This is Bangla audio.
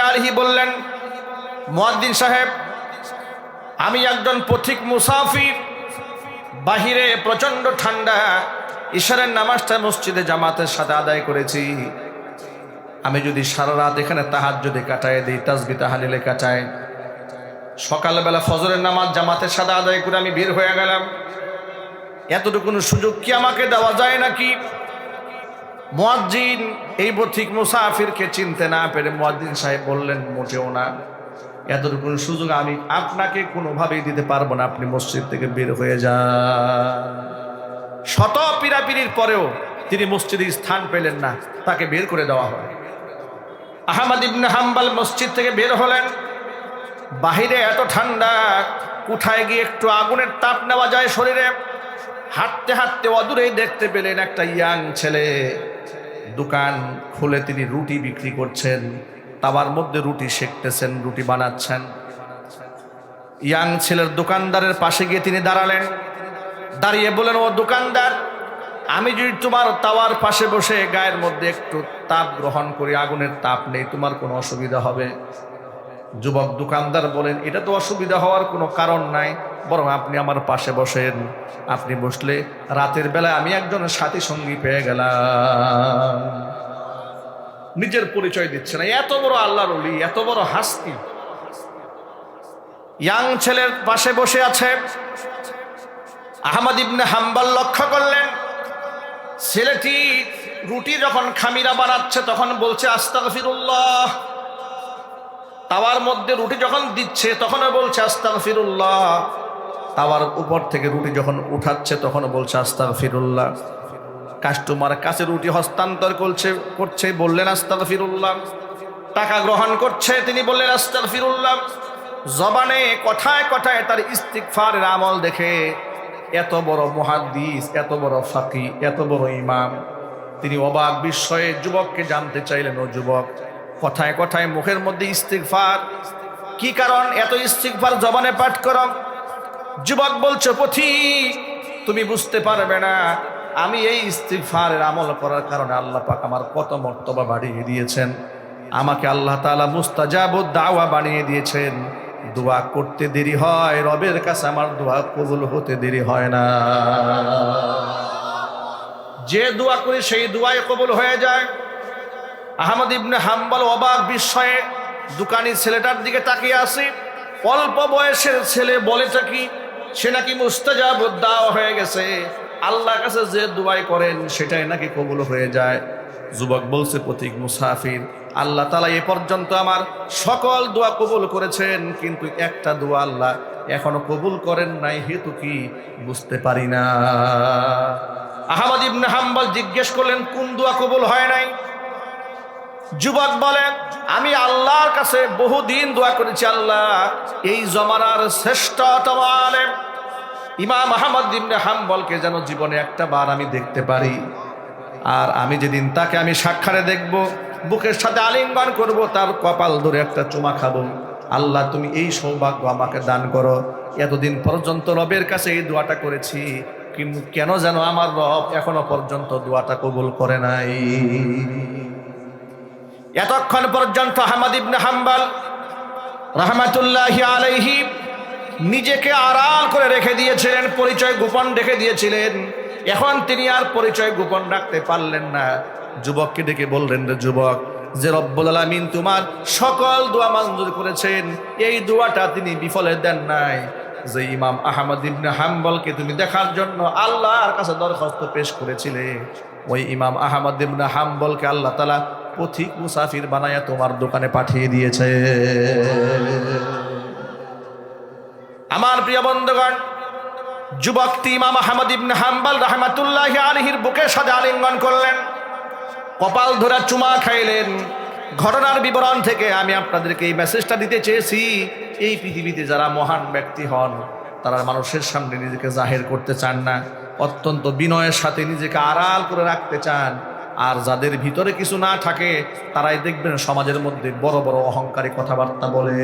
আলহি বললেন, মুয়াদ্দিন সাহেব, আমি একজন পথিক মুসাফির। বাহিরে প্রচণ্ড ঠান্ডা ঈশ্বরের নামাজটা মসজিদে জামাতের সাথে আদায় করেছি। আমি যদি সারা রাত এখানে তাহার যদি কাটায় দিই তাসবি তাহালিলে কাটায়। সকালবেলা ফজরের নামাজ জামাতের সাথে আদায় করে আমি বের হয়ে গেলাম। এতটুকুন সুযোগ কি আমাকে দেওয়া যায় নাকি? মুয়াজ্জিন, এই পথিক মুসাফিরকে চিনতে না পেরে মুয়াজ্জিন সাহেব বললেন, মোটেও না। এতটুকু সুযোগ আমি আপনাকে কোনোভাবেই দিতে পারব না। আপনি মসজিদ থেকে বের হয়ে যান। শত পিরাপিরির পরেও তিনি মসজিদে স্থান পেলেন না। তাকে বের করে দেওয়া হয়। আহমদ ইবনে হাম্বাল মসজিদ থেকে বের হলেন। বাহিরে এত ঠান্ডা উঠায় গিয়ে একটু আগুনের তাপ নেওয়া যায় শরীরে। হাঁটতে হাঁটতে অদূরেই দেখতে পেলেন একটা ইয়াং ছেলে। দোকান খুলে তিনি রুটি বিক্রি করছেন। তাওয়ার মধ্যে রুটি শেখতেছেন, রুটি বানাচ্ছেন। ইয়াং ছেলের দোকানদারের পাশে গিয়ে তিনি দাঁড়ালেন। দাঁড়িয়ে বলেন ও দোকানদার, আমি যদি তোমার তাওয়ার পাশে বসে গায়ের মধ্যে একটু তাপ গ্রহণ করি, আগুনের তাপ নেই, তোমার কোনো অসুবিধা হবে। যুবক দোকানদার বলেন, এটা তো অসুবিধা হওয়ার কোনো কারণ নাই, বরং আপনি আমার পাশে বসেন। আপনি বসলে রাতের বেলায় আমি একজন সাথী সঙ্গী পেয়ে গেলাম। নিজের পরিচয় দিচ্ছে না। এত বড় আল্লাহর অলি এত বড় হাস্তি। ইয়াং ছেলের পাশে বসে আছে। আহমদ ইবনে হাম্বাল লক্ষ্য করলেন, ছেলেটি রুটি যখন খামিরা বানাচ্ছে, তখন বলছে, আস্তাগফিরুল্লাহ। তাওয়ার মধ্যে রুটি যখন দিচ্ছে তখনও বলছে, আস্তাগফিরুল্লাহ। তাওয়ার উপর থেকে রুটি যখন উঠাচ্ছে তখনও বলছে, আস্তাগফিরুল্লাহ। কাস্টমার কাছে রুটি হস্তান্তর করছে করছে, বললেন, আস্তাগফিরুল্লাহ। টাকা গ্রহণ করছে, তিনি বললেন, আস্তাগফিরুল্লাহ। জবানে কথায় কথায় তার ইস্তিগফারের আমল দেখে এত বড় মহাদিস এত বড় ফাকি, এত বড় ইমাম। তিনি অবাক বিস্ময়ে যুবককে জানতে চাইলেন, ও যুবক কথায় কথায় মুখের মধ্যে ইস্তিগফার। কি কারণ? এত ইস্তিগফার জবানে পাঠ করম যুবক বলছে, পথি, তুমি বুঝতে পারবে না। আমি এই ইস্তিগফারের আমল করার কারণে আল্লাহ পাক আমার কত মর্তবা বাড়িয়ে দিয়েছেন। আমাকে আল্লাহ তাআলা মুস্তাজাবুদ দাওয়া বানিয়ে দিয়েছেন। দোয়া করতে দেরি হয়, রবের কাছে আমার দোয়া কবুল হতে দেরি হয় না। যে দোয়া করি, সেই দোয়াই কবুল হয়ে যায়। আহমদ ইবনে হাম্বাল অবাক বিস্ময়ে, দোকানি ছেলেটার দিকে তাকিয়ে আসি অল্প বয়সের ছেলে বলেটা কি, সে নাকি মুস্তাজাব দাওয়া হয়ে গেছে। আল্লাহর কাছে যে দোয়াই করেন, সেটাই নাকি কবুল হয়ে যায়। যুবক বলছে, প্রতীক মুসাফির, আল্লাহ তালা এ পর্যন্ত আমার সকল দোয়া কবুল করেছেন, কিন্তু একটা দোয়া আল্লাহ এখনও কবুল করেন নাই, হেতু কি বুঝতে পারি না। আহমদ ইবনে হাম্বাল জিজ্ঞেস করলেন, কোন দোয়া কবুল হয় নাই? যুবক বলেন, আমি আল্লাহর কাছে বহুদিন দোয়া করেছি, আল্লাহ, এই জমানার শ্রেষ্ঠতম আলেম। ইমাম আহমদ ইবনে হাম্বলকে যেন জীবনে একটা বার আমি দেখতে পারি, আর আমি যেদিন তাকে আমি সাক্ষারে দেখব, বুকের সাথে আলিঙ্গন করব, তার কপাল ধরে একটা চুমা খাব। আল্লাহ, তুমি এই সৌভাগ্য আমাকে দান করো। এতদিন পর্যন্ত রবের কাছে এই দোয়াটা করেছি কিন্তু কেন যেন আমার রব এখনও পর্যন্ত দোয়াটা কবুল করে নাই। এতক্ষণ পর্যন্ত আহমদ ইবনে হাম্বাল রহমাতুল্লাহ আলাইহি নিজেকে আড়াল করে রেখে দিয়েছিলেন, পরিচয় গোপন রেখে দিয়েছিলেন। এখন তিনি আর পরিচয় গোপন রাখতে পারলেন না। যুবককে ডেকে বললেন, রে যুবক, যে রব্বুল আলামিন তোমার সকল দোয়া মঞ্জুর করেছেন, এই দোয়াটা তিনি বিফলে দেন নাই। যে ইমাম আহমদ ইবনে হাম্বলকে তুমি দেখার জন্য আল্লাহর কাছে দরখাস্ত পেশ করেছিলে, ওই ইমাম আহমদ ইবনে হাম্বলকে আল্লাহ তালা পথিক মুসাফির বানায়া তোমার দোকানে পাঠিয়ে দিয়েছে। আমার প্রিয় বন্ধুগণ, যুবক ইমাম আহমদ ইবনে হাম্বল রহমাতুল্লাহ আলহির বুকের সাথে আলিঙ্গন করলেন। কপাল ধরা চুমা খাইলেন। ঘটনার বিবরণ থেকে আমি আপনাদেরকে এই মেসেজটা দিতে চেয়েছি, এই পৃথিবীতে যারা মহান ব্যক্তি হন, তারা মানুষের সামনে নিজেকে জাহের করতে চান না, অত্যন্ত বিনয়ের সাথে নিজেকে আড়াল করে রাখতে চান। আর যাদের ভিতরে কিছু না থাকে, তারাই দেখবেন সমাজের মধ্যে বড় বড় অহংকারী কথাবার্তা বলে।